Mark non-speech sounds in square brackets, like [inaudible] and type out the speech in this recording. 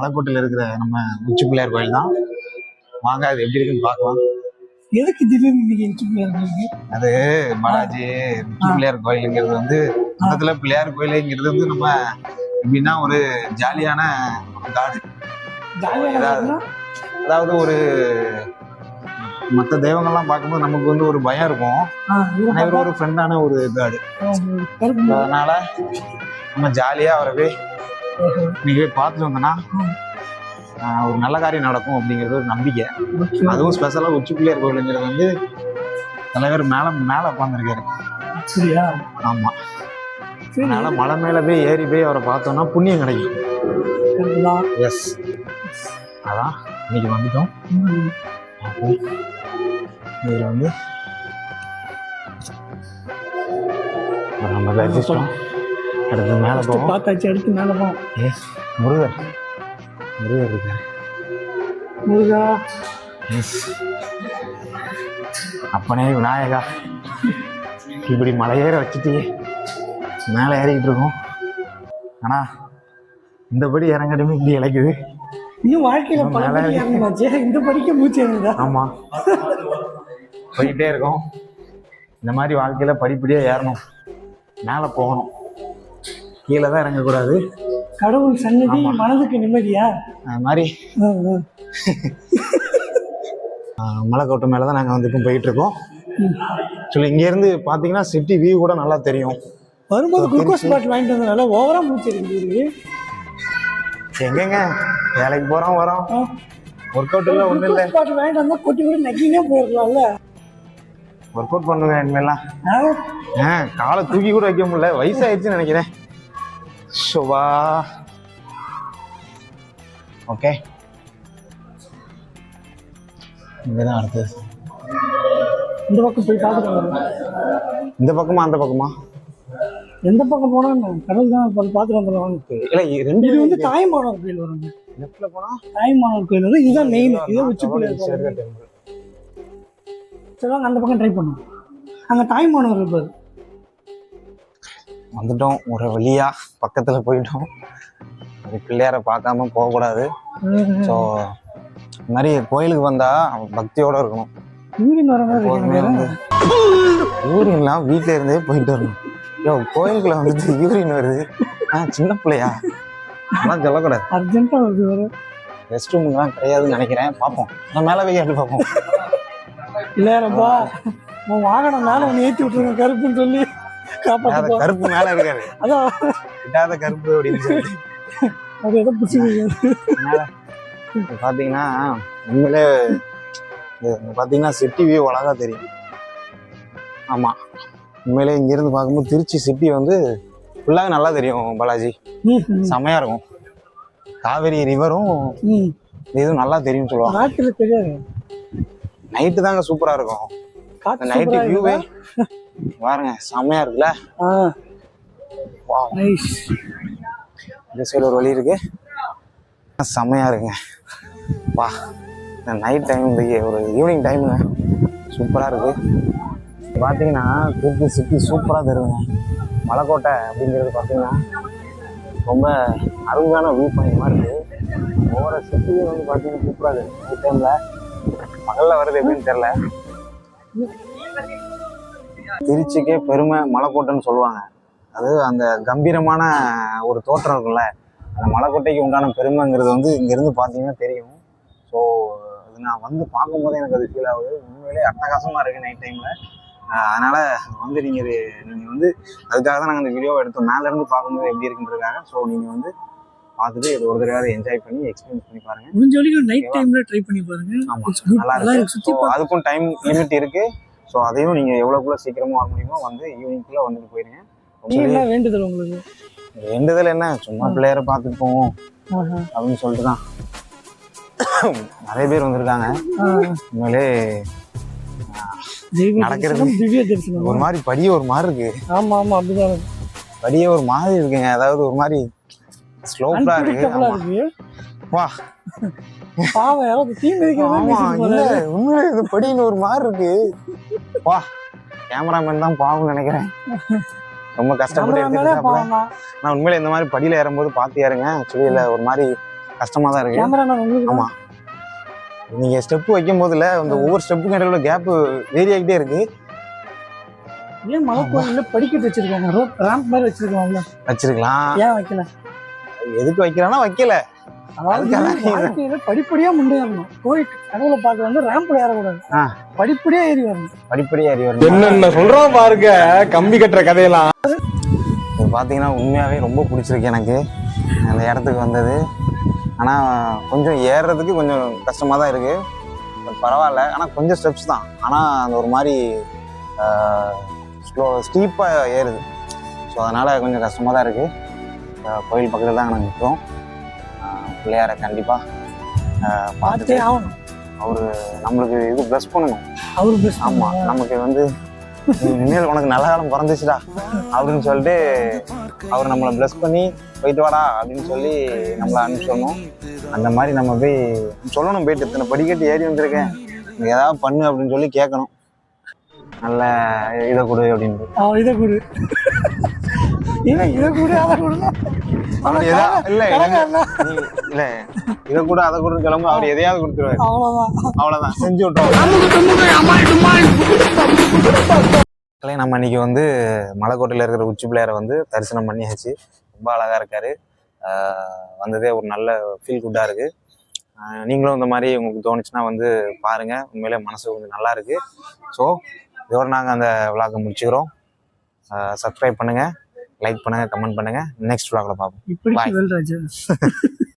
மலைக்கோட்டையில் இருக்கிற நம்ம உச்சி பிள்ளையார் கோயில் தான். வாங்க அது எப்படி இருக்குன்னு பார்க்கலாம். எதுக்கு திடீர்னு இன்னைக்கு அது பாலாஜி உச்சி பிள்ளையார் கோயிலுங்கிறது வந்து பக்கத்துல பிள்ளையார் கோயிலுங்கிறது வந்து நம்ம எப்படின்னா ஒரு ஜாலியான காடு. ஜாலியாக ஏதாவது- அதாவது ஒரு மற்ற தெய்வங்கள்லாம் பார்க்கும்போது நமக்கு வந்து ஒரு பயம் இருக்கும். ஆனா இவர் ஒரு ஃப்ரெண்டான ஒரு காடு. அதனால நம்ம ஜாலியா அவரை போய் இன்னைக்கு போய் பார்த்துட்டு வந்தோம்னா ஆஹ், ஒரு நல்ல காரியம் நடக்கும் அப்படிங்கிறது ஒரு நம்பிக்கை. அதுவும் ஸ்பெஷலாக உச்சி பிள்ளையார் கோயிலுங்கிறது வந்து தலைவர் மேல மேல உட்காந்துருக்காரு சரியா ஆமா. சரி. அதனால மலை மேல போய் ஏறி போய் அவரை பார்த்தோம்னா புண்ணியம் கிடைக்கும். எஸ் அதான் இன்னைக்கு வந்துட்டோம். இதுல வந்து நம்ம தரிசிச்சிட்டோம் அடுத்து மேலே போவோம். பார்த்தாச்சு அடுத்து மேல போவோம். எஸ் முருகர். முருகர் இருக்காரு. முருகா. எஸ் அப்பனே விநாயகா. இப்படி மலையேற வச்சுட்டு மேலே ஏறிக்கிட்டு இருக்கோம். ஆனா இந்தபடி இறங்கட்டுமே இப்படி இழைக்குது. இன்னும் வாழ்க்கையில பல இறங்கினாச்சு இந்த படிக்க மூச்சு இறங்குதா? ஆமா. போயிட்டே இருக்கோம். இந்த மாதிரி வாழ்க்கையில படிப்படியா ஏறணும். மேலே போகணும். கீழே தான் இறங்கக்கூடாது. கடவுள் சன்னதி மனதுக்கு நிம்மதியா? அது மாதிரி. மலைக்கோட்டை மேலே தான் நாங்கள் வந்து இப்போ போயிட்டு இருக்கோம் சொல்லி இங்கேருந்து பார்த்தீங்கன்னா சிட்டி வியூ கூட நல்லா தெரியும். வரும்போது குளுக்கோஸ் பாட்டில் வாங்கிட்டு வந்தனால ஓவரா மூச்சு இருக்கு எங்கெங்க? வேலைக்கு போகிறோம் வரோம். ஒர்க் அவுட் இல்லை ஒன்றும் இல்லை. பாட்டில் வாங்கிட்டு வந்தா கொட்டி கூட நக்கினே போயிருக்கலாம்ல. ஒர்க் அவுட் பண்ணுங்க இனிமேலாம். ஆ? ஆ காலை தூக்கி கூட வைக்க முடியல. வயசாயிடுச்சுன்னு நினைக்கிறேன். ஷோபா ஓகே இங்கதான் அடுத்தது. இந்த பக்கம் போய் பார்த்துட்டு இந்த பக்கமா அந்த பக்கமா? எந்த பக்கம் போனா? கடவுள் தான் பார்த்து பார்த்துட்டு வந்துடலாம் இல்லை ரெண்டு இது வந்து தாய்மானவர் கோயில் வரும் லெஃப்ட்ல போனா? தாய்மானவர் கோயில் வந்து இதுதான் மெயின் இதை உச்சி பிள்ளையார் கோயில் சேர்க்க temple. சரி வாங்க அந்த பக்கம் ட்ரை பண்ணுவோம். அங்க தாய்மானவர் இருப்பாரு. வந்துட்டோம். ஒரு வழியா பக்கத்துல போயிட்டோம். அது பிள்ளையார பார்க்காம போகக்கூடாது. ஸோ இந்த மாதிரி கோயிலுக்கு வந்தா பக்தியோட இருக்கணும். எப்போதுமே வந்து யூரின்லாம் வீட்டில இருந்தே போயிட்டு வரணும். யோ கோயிலுக்குள்ள வந்துட்டு யூரின் வருது. ஆ சின்ன பிள்ளையா? அதெல்லாம் சொல்லக்கூடாது. அர்ஜென்ட்டா வருது வேற. ரெஸ்ட் ரூம்லாம் கிடையாதுன்னு நினைக்கிறேன். பார்ப்போம். நான் மேலே போய் கேட்டு பார்ப்போம். இல்லையாரப்பா உன் வாகனம் மேல ஒன்று ஏற்றி விட்டுருங்க கருப்புன்னு சொல்லி. காப்பாற்றுப்பா கருப்பு மேலே இருக்காரு. அதான். விடாத கருப்பு அப்படின்னு சொல்லி. அது எதை பார்த்தீங்கன்னா உண்மையிலே பார்த்தீங்கன்னா சிட்டி வியூ அழகா தெரியும். ஆமாம் உண்மையிலே இங்கேருந்து பார்க்கும்போது திருச்சி சிட்டி வந்து ஃபுல்லாக நல்லா தெரியும் பாலாஜி. செமையா இருக்கும். காவேரி ரிவரும். இதுவும் நல்லா தெரியும் சொல்லுவாங்க. நைட்டு தாங்க சூப்பரா இருக்கும். நைட்டு வியூவே? பாருங்க செமையா இருக்குல்ல? இந்த சைடு ஒரு வழி இருக்கு. செமையா இருக்குங்க. வா இந்த நைட் டைம் இந்த ஒரு ஈவினிங் டைமுங்க சூப்பரா இருக்கு. பார்த்தீங்கன்னா திருச்சி சிட்டி சூப்பராக தெரியுங்க மலைக்கோட்டை அப்படிங்கிறது பார்த்தீங்கன்னா ரொம்ப அருமையான வியூ பாயிண்ட் மாதிரி இருக்கு. ஒவ்வொரு சிட்டியும் வந்து பார்த்தீங்கன்னா சூப்பராக இருக்கு. நைட் டைமில் பகலில் வருது எப்படின்னு தெரில திருச்சிக்கே பெருமை மலைக்கோட்டைன்னு சொல்லுவாங்க. அது அந்த கம்பீரமான ஒரு தோற்றம் இருக்குல்ல அந்த மலைக்கோட்டைக்கு உண்டான பெருமைங்கிறது வந்து இங்கேருந்து பார்த்தீங்கன்னா தெரியும். ஸோ அது நான் வந்து பார்க்கும்போது எனக்கு அது ஃபீல் ஆகுது. உண்மையிலே அட்டகாசமாக இருக்குது நைட் டைமில் அதனால் வந்து நீங்கள் இது நீங்கள் வந்து அதுக்காக தான் நாங்கள் இந்த வீடியோவை எடுத்தோம். மேலேருந்து பார்க்கும்போது எப்படி இருக்குன்றதுக்காக. ஸோ நீங்கள் வந்து பார்த்துட்டு இது ஒரு தடவை என்ஜாய் பண்ணி எக்ஸ்பீரியன்ஸ் பண்ணி பாருங்கள் முடிஞ்ச வரைக்கும் நைட் டைம்ல ட்ரை பண்ணி பாருங்க. ஆமா. நல்லா இருக்கு. அதுக்கும் டைம் லிமிட் இருக்கு. ஸோ அதையும் நீங்க எவ்வளவுக்குள்ள சீக்கிரமா வர முடியுமோ வந்து ஈவினிங்குள்ள வந்துட்டு போயிருங்க. என்ன வேண்டுதல் உங்களுக்கு? வேண்டுதல் என்ன? சும்மா பிள்ளையரை பார்த்துட்டு போவோம். அப்படின்னு சொல்லிட்டு தான். நிறைய பேர் வந்திருக்காங்க. உண்மையிலே நடக்கிறது. ஒரு மாதிரி படியே ஒரு மாதிரி இருக்கு. ஆமா ஆமா அப்படிதான். படியே ஒரு மாதிரி இருக்குங்க. அதாவது ஒரு மாதிரி ஸ்லோப்பா இருக்கு. வா. பாவம் யாராவது தீ மிதிக்கிற மாதிரி. உண்மையிலே இது படின்னு ஒரு மாதிரி இருக்கு. வா கேமராமேன் தான் பாவம் நினைக்கிறேன். ரொம்ப கஷ்டப்பட்டு. நான் உண்மையில இந்த மாதிரி படியில ஏறும்போது பார்த்து ஏறுங்க. ஆக்சுவலி இல்லை ஒரு மாதிரி கஷ்டமாக தான் உங்களுக்கு ஆமா. நீங்கள் ஸ்டெப்பு வைக்கும் போதுல அந்த ஒவ்வொரு ஸ்டெப்புக்கும் இடையில கேப்பு வேரி ஆகிட்டே இருக்கு. ஏன் மலை கோயில்ல படிக்கட்டு வச்சிருக்காங்க? ரோப் ரேம்ப் மாதிரி வச்சிருக்காங்கல்ல வச்சிருக்கலாம். ஏன் வைக்கல? எதுக்கு வைக்கிறானா? வைக்கல. வாழ்க்கையில படிப்படியா முன்னேறணும். கோயில் கடவுளை பார்க்க வந்து ரேம்ப்ல ஏறக்கூடாது ஆ. படிப்படியா ஏறி வரணும். படிப்படியாக அறி வரணும். என்னென்ன சொல்றான் பாருங்க கம்பி கட்டுற கதையெல்லாம். இது பார்த்தீங்கன்னா உண்மையாகவே ரொம்ப பிடிச்சிருக்கு எனக்கு. அந்த இடத்துக்கு வந்தது. ஆனால் கொஞ்சம் ஏறுறதுக்கு கொஞ்சம் கஷ்டமாக தான் இருக்குது பரவாயில்ல. ஆனால் கொஞ்சம் ஸ்டெப்ஸ் தான். ஆனால் அந்த ஒரு மாதிரி ஸ்லோ ஸ்டீப்பாக ஏறுது. ஸோ அதனால் கொஞ்சம் கஷ்டமாக தான் இருக்குது கோயில் பக்கத்தில் தான் நாங்கள் நிற்கிறோம் பிள்ளையாரை கண்டிப்பாக பார்த்தே ஆகணும். அவர் நம்மளுக்கு இது ப்ளஸ் பண்ணணும். அவரு பெஸ்ட் ஆமாம் நமக்கு வந்து இனிமேல் உனக்கு நல்ல காலம் பிறந்துச்சுடா அப்படின்னு சொல்லிட்டு அவர் நம்மளை ப்ளஸ் பண்ணி போயிட்டு வாடா அப்படின்னு சொல்லி நம்மளை அனுப்பிச்சிடணும் அந்த மாதிரி நம்ம போய் சொல்லணும் போயிட்டு இத்தனை படிக்கட்டு ஏறி வந்திருக்கேன். ஏதாவது பண்ணு அப்படின்னு சொல்லி கேட்கணும். நல்ல இதை கொடு அப்படின்ட்டு அவன் இதை கொடு. இவன் இதை கொடு அதை கொடு இல்லை இதை கூட அதை கூட கிளம்பு அவர் எதையாவது கொடுத்துருவாரு. அவ்வளவுதான். அவ்வளோதான் செஞ்சு மக்களே, நம்ம இன்னைக்கு வந்து மலைக்கோட்டையில் இருக்கிற உச்சி பிள்ளையாரை வந்து தரிசனம் பண்ணியாச்சு. ரொம்ப அழகாக இருக்காரு. வந்ததே ஒரு நல்ல ஃபீல் குட்டாக இருக்கு. ஆஹ் நீங்களும் இந்த மாதிரி உங்களுக்கு தோணுச்சுன்னா வந்து பாருங்க. உண்மையிலே மனசு கொஞ்சம் நல்லா இருக்கு. ஸோ இதோட நாங்கள் அந்த விளாகை முடிச்சுக்கிறோம். சப்ஸ்கிரைப் பண்ணுங்க. லைக் பண்ணுங்க கமெண்ட் பண்ணுங்க. நெக்ஸ்ட் விளாகில் பார்ப்போம். Bye. வெல்ராஜ் [laughs]